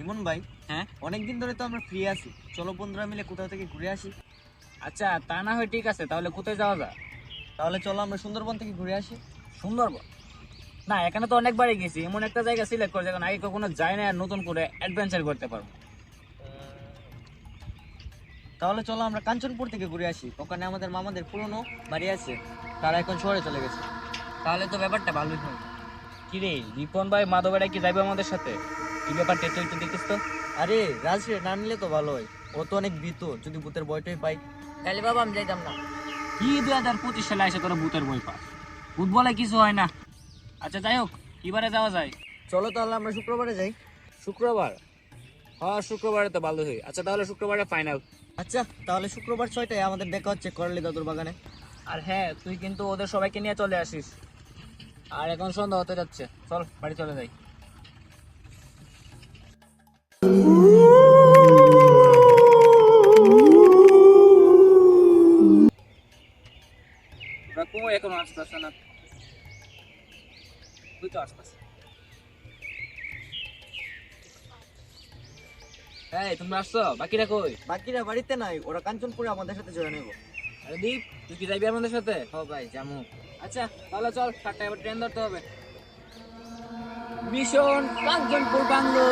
ইমন ভাই হ্যাঁ অনেকদিন ধরে তো আমরা ফ্রি আছি। চলো বন্ধুরা মিলে কোথাও থেকে ঘুরে আসি। আচ্ছা তা না হয় ঠিক আছে তাহলে কোথায় যাওয়া যায়? তাহলে চলো আমরা সুন্দরবন থেকে ঘুরে আসি। সুন্দরবন? না এখানে তো অনেকবারই গেছি। এমন একটা জায়গা সিলেক্ট করে যেখানে আগে কখনো যায় না আর নতুন করে অ্যাডভেঞ্চার করতে পারব। তাহলে চলো আমরা কাঞ্চনপুর থেকে ঘুরে আসি। ওখানে আমাদের মামাদের পুরনো বাড়ি আছে তারা এখন শহরে চলে গেছে। তাহলে তো ব্যাপারটা ভালোই হয়। কি রে রিপন ভাই মাধবেরা কি যাবে আমাদের সাথে? কি ব্যাপারটা তুই একটু দেখিস তো। আরে রাজরে না নিলে তো ভালো হয়। ও তো অনেক ভীত যদি ভূতের বয়টাই পাই তাহলে বাবা আমি যাইতাম না। কি দুই হাজার পঁচিশ সালে এসে করে ভূতের বই পাস? ভূত বলে কিছু হয় না। আচ্ছা যাই হোক কিবারে যাওয়া যায়। চলো তাহলে আমরা শুক্রবারে যাই। শুক্রবার? হ্যাঁ শুক্রবারে তো ভালো হয়। আচ্ছা তাহলে শুক্রবারে ফাইনাল আচ্ছা তাহলে শুক্রবার ছয়টায় আমাদের দেখা হচ্ছে করলি দাদুর বাগানে। আর হ্যাঁ তুই কিন্তু ওদের সবাইকে নিয়ে চলে আসিস। আর এখন সন্ধ্যা হতে যাচ্ছে। চল বাড়ি চলে যাই। রাখো এখন আসতেছে না। তুই তো আসতেছে এই তুমি আসছো? বাকিরা কই? বাকিরা বাড়িতে নাই ওরা কাঞ্চনপুরে আমাদের সাথে জয়েন নেব আরে দীপ তুই কি যাবি আমাদের সাথে? হ ভাই জামু আচ্ছা তাহলে চল সাতটায় এবার ট্রেন ধরতে হবে। Mission Kanchanpur bungalow